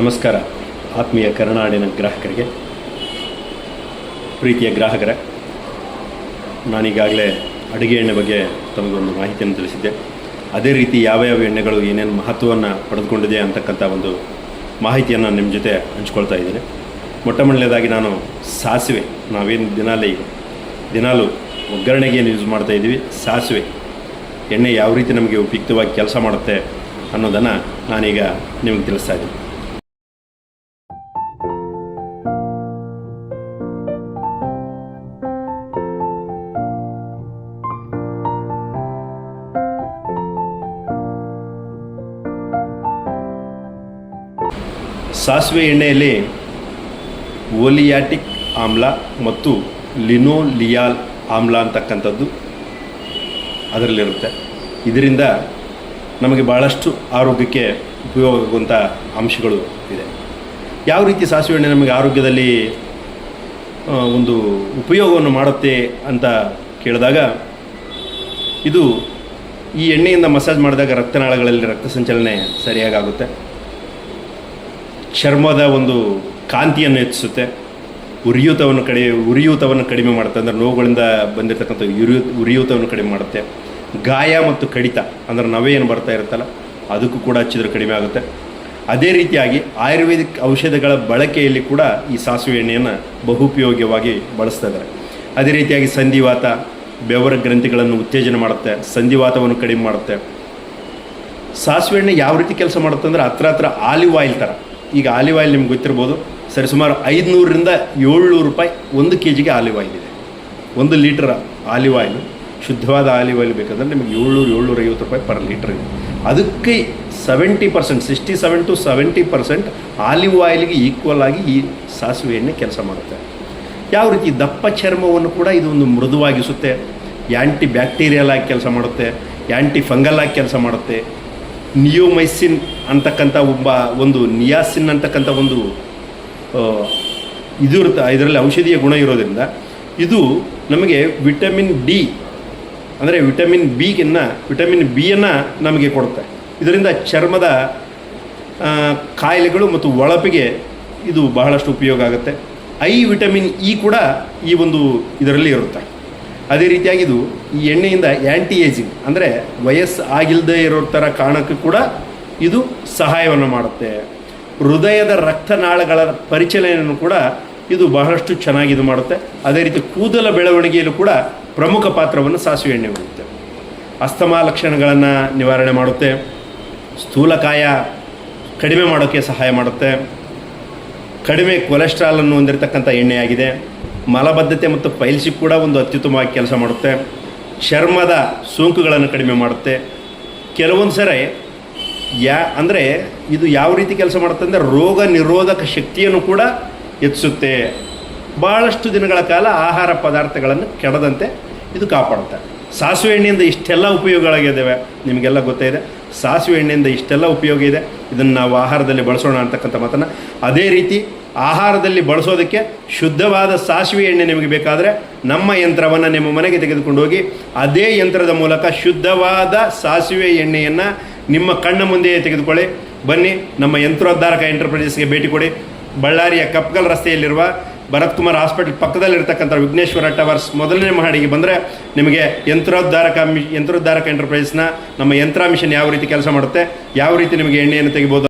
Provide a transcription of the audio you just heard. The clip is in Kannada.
ನಮಸ್ಕಾರ. ಆತ್ಮೀಯ ಕರುನಾಡಿನ ಗ್ರಾಹಕರಿಗೆ, ಪ್ರೀತಿಯ ಗ್ರಾಹಕರ, ನಾನೀಗಾಗಲೇ ಅಡುಗೆ ಎಣ್ಣೆ ಬಗ್ಗೆ ತಮಗೊಂದು ಮಾಹಿತಿಯನ್ನು ತಿಳಿಸಿದ್ದೆ. ಅದೇ ರೀತಿ ಯಾವ ಯಾವ ಎಣ್ಣೆಗಳು ಏನೇನು ಮಹತ್ವವನ್ನು ಪಡೆದುಕೊಂಡಿದೆ ಅಂತಕ್ಕಂಥ ಒಂದು ಮಾಹಿತಿಯನ್ನು ನಿಮ್ಮ ಜೊತೆ ಹಂಚ್ಕೊಳ್ತಾ ಇದ್ದೀನಿ. ಮೊಟ್ಟ ಮೊದಲನೇದಾಗಿ ನಾನು ಸಾಸಿವೆ, ನಾವೇನು ದಿನಾಲಿ, ದಿನಾಲು ಒಗ್ಗರಣೆಗೆ ಏನು ಯೂಸ್ ಮಾಡ್ತಾ ಇದ್ದೀವಿ, ಸಾಸಿವೆ. ಎಣ್ಣೆ ಯಾವ ರೀತಿ ನಮಗೆ ಉಪಯುಕ್ತವಾಗಿ ಕೆಲಸ ಮಾಡುತ್ತೆ ಅನ್ನೋದನ್ನು ನಾನೀಗ ನಿಮಗೆ ತಿಳಿಸ್ತಾ ಇದ್ದೀನಿ. ಸಾಸಿವೆ ಎಣ್ಣೆಯಲ್ಲಿ ಓಲಿಯಾಟಿಕ್ ಆಮ್ಲ ಮತ್ತು ಲಿನೋಲಿಯಾಲ್ ಆಮ್ಲ ಅಂತಕ್ಕಂಥದ್ದು ಅದರಲ್ಲಿರುತ್ತೆ. ಇದರಿಂದ ನಮಗೆ ಭಾಳಷ್ಟು ಆರೋಗ್ಯಕ್ಕೆ ಉಪಯೋಗ ಆಗುವಂಥ ಅಂಶಗಳು ಇದೆ. ಯಾವ ರೀತಿ ಸಾಸಿವೆ ಎಣ್ಣೆ ನಮಗೆ ಆರೋಗ್ಯದಲ್ಲಿ ಒಂದು ಉಪಯೋಗವನ್ನು ಮಾಡುತ್ತೆ ಅಂತ ಕೇಳಿದಾಗ, ಇದು ಈ ಎಣ್ಣೆಯಿಂದ ಮಸಾಜ್ ಮಾಡಿದಾಗ ರಕ್ತನಾಳಗಳಲ್ಲಿ ರಕ್ತ ಸಂಚಲನೆ ಸರಿಯಾಗಿ ಆಗುತ್ತೆ. ಚರ್ಮದ ಒಂದು ಕಾಂತಿಯನ್ನು ಹೆಚ್ಚಿಸುತ್ತೆ. ಉರಿಯೂತವನ್ನು ಕಡಿಮೆ ಉರಿಯೂತವನ್ನು ಕಡಿಮೆ ಮಾಡುತ್ತೆ. ಅಂದರೆ ನೋವುಗಳಿಂದ ಬಂದಿರತಕ್ಕಂಥ ಉರಿಯೂ, ಉರಿಯೂತವನ್ನು ಕಡಿಮೆ ಮಾಡುತ್ತೆ. ಗಾಯ ಮತ್ತು ಕಡಿತ ಅಂದರೆ ನವೆ ಏನು ಬರ್ತಾ ಇರುತ್ತಲ್ಲ, ಅದಕ್ಕೂ ಕೂಡ ಹಚ್ಚಿದ್ರೆ ಕಡಿಮೆ ಆಗುತ್ತೆ. ಅದೇ ರೀತಿಯಾಗಿ ಆಯುರ್ವೇದಿಕ್ ಔಷಧಗಳ ಬಳಕೆಯಲ್ಲಿ ಕೂಡ ಈ ಸಾಸಿವೆ ಎಣ್ಣೆಯನ್ನು ಬಹುಪಯೋಗ್ಯವಾಗಿ ಬಳಸ್ತಾ ಇದ್ದಾರೆ. ಅದೇ ರೀತಿಯಾಗಿ ಸಂಧಿವಾತ, ಬೆವರ ಗ್ರಂಥಿಗಳನ್ನು ಉತ್ತೇಜನ ಮಾಡುತ್ತೆ, ಸಂಧಿವಾತವನ್ನು ಕಡಿಮೆ ಮಾಡುತ್ತೆ. ಸಾಸಿವೆ ಎಣ್ಣೆ ಯಾವ ರೀತಿ ಕೆಲಸ ಮಾಡುತ್ತೆ ಅಂದರೆ ಹತ್ರ ಹತ್ರ ಆಲಿವ್ ಆಯಿಲ್ ಥರ ಈಗ ಆಲಿವ್ ಆಯಿಲ್ ನಿಮ್ಗೆ ಗೊತ್ತಿರ್ಬೋದು. ಸರಿ, ಸುಮಾರು ಐದುನೂರರಿಂದ ಏಳ್ನೂರು ರೂಪಾಯಿ ಒಂದು ಕೆ ಜಿಗೆ ಆಲಿವ್ ಆಯಿಲ್ ಇದೆ. ಒಂದು ಲೀಟರ್ ಆಲಿವ್ ಆಯಿಲ್, ಶುದ್ಧವಾದ ಆಲಿವ್ ಆಯಿಲ್ ಬೇಕಂದ್ರೆ ನಿಮಗೆ ಏಳ್ನೂರು ಏಳ್ನೂರ ಐವತ್ತು ರೂಪಾಯಿ ಪರ್ ಲೀಟ್ರ್ ಇದೆ. ಅದಕ್ಕೆ seventy percent sixty seven to seventy percent olive ಆಯಿಲ್ಗೆ equal ಆಗಿ ಈ ಸಾಸಿವೆ ಎಣ್ಣೆ ಕೆಲಸ ಮಾಡುತ್ತೆ. ಯಾವ ರೀತಿ ದಪ್ಪ ಚರ್ಮವನ್ನು ಕೂಡ ಇದು ಒಂದು ಮೃದುವಾಗಿಸುತ್ತೆ. ಆ್ಯಂಟಿ ಬ್ಯಾಕ್ಟೀರಿಯಲ್ ಆಗಿ ಕೆಲಸ ಮಾಡುತ್ತೆ. ಆ್ಯಂಟಿ ಫಂಗಲ್ ಆಗಿ ಕೆಲಸ ಮಾಡುತ್ತೆ. ನಿಯೋಮೈಸಿನ್ ಅಂತಕ್ಕಂಥ ಒಬ್ಬ ಒಂದು ನಿಯಾಸಿನ್ ಅಂತಕ್ಕಂಥ ಒಂದು ಇದು ಇರುತ್ತೆ, ಇದರಲ್ಲಿ ಔಷಧೀಯ ಗುಣ ಇರೋದ್ರಿಂದ. ಇದು ನಮಗೆ ವಿಟಮಿನ್ ಡಿ, ಅಂದರೆ ವಿಟಮಿನ್ ಬಿಗಿನ್ನ ವಿಟಮಿನ್ ಬಿಯನ್ನು ನಮಗೆ ಕೊಡುತ್ತೆ. ಇದರಿಂದ ಚರ್ಮದ ಕಾಯಿಲೆಗಳು ಮತ್ತು ಒಳಪಿಗೆ ಇದು ಬಹಳಷ್ಟು ಉಪಯೋಗ ಆಗುತ್ತೆ. ಐ ವಿಟಮಿನ್ ಇ ಕೂಡ ಈ ಒಂದು ಇದರಲ್ಲಿ ಇರುತ್ತೆ. ಅದೇ ರೀತಿಯಾಗಿ ಇದು ಈ ಎಣ್ಣೆಯಿಂದ ಆ್ಯಂಟಿ ಏಜಿಂಗ್ ಅಂದರೆ ವಯಸ್ಸು ಆಗಿಲ್ಲದೆ ಇರೋ ಥರ ಕಾರಣಕ್ಕೂ ಕೂಡ ಇದು ಸಹಾಯವನ್ನು ಮಾಡುತ್ತೆ. ಹೃದಯದ ರಕ್ತನಾಳಗಳ ಪರಿಚಲನೆಯನ್ನು ಕೂಡ ಇದು ಬಹಳಷ್ಟು ಚೆನ್ನಾಗಿ ಇದು ಮಾಡುತ್ತೆ. ಅದೇ ರೀತಿ ಕೂದಲ ಬೆಳವಣಿಗೆಯಲ್ಲೂ ಕೂಡ ಪ್ರಮುಖ ಪಾತ್ರವನ್ನು ಸಾಸಿವೆ ಎಣ್ಣೆ ಹೊಂದುತ್ತೆ ಅಸ್ತಮಾ ಲಕ್ಷಣಗಳನ್ನು ನಿವಾರಣೆ ಮಾಡುತ್ತೆ. ಸ್ಥೂಲಕಾಯ ಕಡಿಮೆ ಮಾಡೋಕ್ಕೆ ಸಹಾಯ ಮಾಡುತ್ತೆ. ಕಡಿಮೆ ಕೊಲೆಸ್ಟ್ರಾಲನ್ನು ಹೊಂದಿರತಕ್ಕಂಥ ಎಣ್ಣೆಯಾಗಿದೆ. ಮಲಬದ್ಧತೆ ಮತ್ತು ಪೈಲ್ಸಿ ಕೂಡ ಒಂದು ಅತ್ಯುತ್ತಮವಾಗಿ ಕೆಲಸ ಮಾಡುತ್ತೆ. ಚರ್ಮದ ಸೋಂಕುಗಳನ್ನು ಕಡಿಮೆ ಮಾಡುತ್ತೆ. ಕೆಲವೊಂದು ಸರಿ ಯಾ, ಅಂದರೆ ಇದು ಯಾವ ರೀತಿ ಕೆಲಸ ಮಾಡುತ್ತೆ ಅಂದರೆ ರೋಗ ನಿರೋಧಕ ಶಕ್ತಿಯನ್ನು ಕೂಡ ಹೆಚ್ಚಿಸುತ್ತೆ. ಭಾಳಷ್ಟು ದಿನಗಳ ಕಾಲ ಆಹಾರ ಪದಾರ್ಥಗಳನ್ನು ಕೆಡದಂತೆ ಇದು ಕಾಪಾಡುತ್ತೆ. ಸಾಸಿವೆ ಎಣ್ಣೆಯಿಂದ ಇಷ್ಟೆಲ್ಲ ಉಪಯೋಗಗಳಾಗಿದ್ದಾವೆ. ನಿಮಗೆಲ್ಲ ಗೊತ್ತೇ ಇದೆ ಸಾಸಿವೆ ಎಣ್ಣೆಯಿಂದ ಇಷ್ಟೆಲ್ಲ ಉಪಯೋಗ ಇದೆ. ಇದನ್ನು ನಾವು ಆಹಾರದಲ್ಲಿ ಬಳಸೋಣ ಅಂತಕ್ಕಂಥ ಮಾತನ್ನು. ಅದೇ ರೀತಿ ಆಹಾರದಲ್ಲಿ ಬಳಸೋದಕ್ಕೆ ಶುದ್ಧವಾದ ಸಾಸಿವೆ ಎಣ್ಣೆ ನಿಮಗೆ ಬೇಕಾದರೆ ನಮ್ಮ ಯಂತ್ರವನ್ನು ನಿಮ್ಮ ಮನೆಗೆ ತೆಗೆದುಕೊಂಡು ಹೋಗಿ ಅದೇ ಯಂತ್ರದ ಮೂಲಕ ಶುದ್ಧವಾದ ಸಾಸಿವೆ ಎಣ್ಣೆಯನ್ನು ನಿಮ್ಮ ಕಣ್ಣ ಮುಂದೆಯೇ ತೆಗೆದುಕೊಳ್ಳಿ. ಬನ್ನಿ, ನಮ್ಮ ಯಂತ್ರೋದ್ಧಾರಕ ಎಂಟರ್ಪ್ರೈಸಸ್ಗೆ ಭೇಟಿ ಕೊಡಿ. ಬಳ್ಳಾರಿಯ ಕಪ್ಗಲ್ ರಸ್ತೆಯಲ್ಲಿರುವ ಭರತ್ ಕುಮಾರ್ ಹಾಸ್ಪಿಟಲ್ ಪಕ್ಕದಲ್ಲಿರ್ತಕ್ಕಂಥ ವಿಘ್ನೇಶ್ವರ ಟವರ್ಸ್ ಮೊದಲನೇ ಮಹಡಿಗೆ ಬಂದರೆ ನಿಮಗೆ ಯಂತ್ರೋದ್ಧಾರಕ ಮಿ, ಯಂತ್ರೋದ್ಧಾರಕ ಎಂಟರ್ಪ್ರೈಸ್ನ ನಮ್ಮ ಯಂತ್ರ ಮಿಷನ್ ಯಾವ ರೀತಿ ಕೆಲಸ ಮಾಡುತ್ತೆ, ಯಾವ ರೀತಿ ನಿಮಗೆ ಎಣ್ಣೆಯನ್ನು ತೆಗಿಬೋದು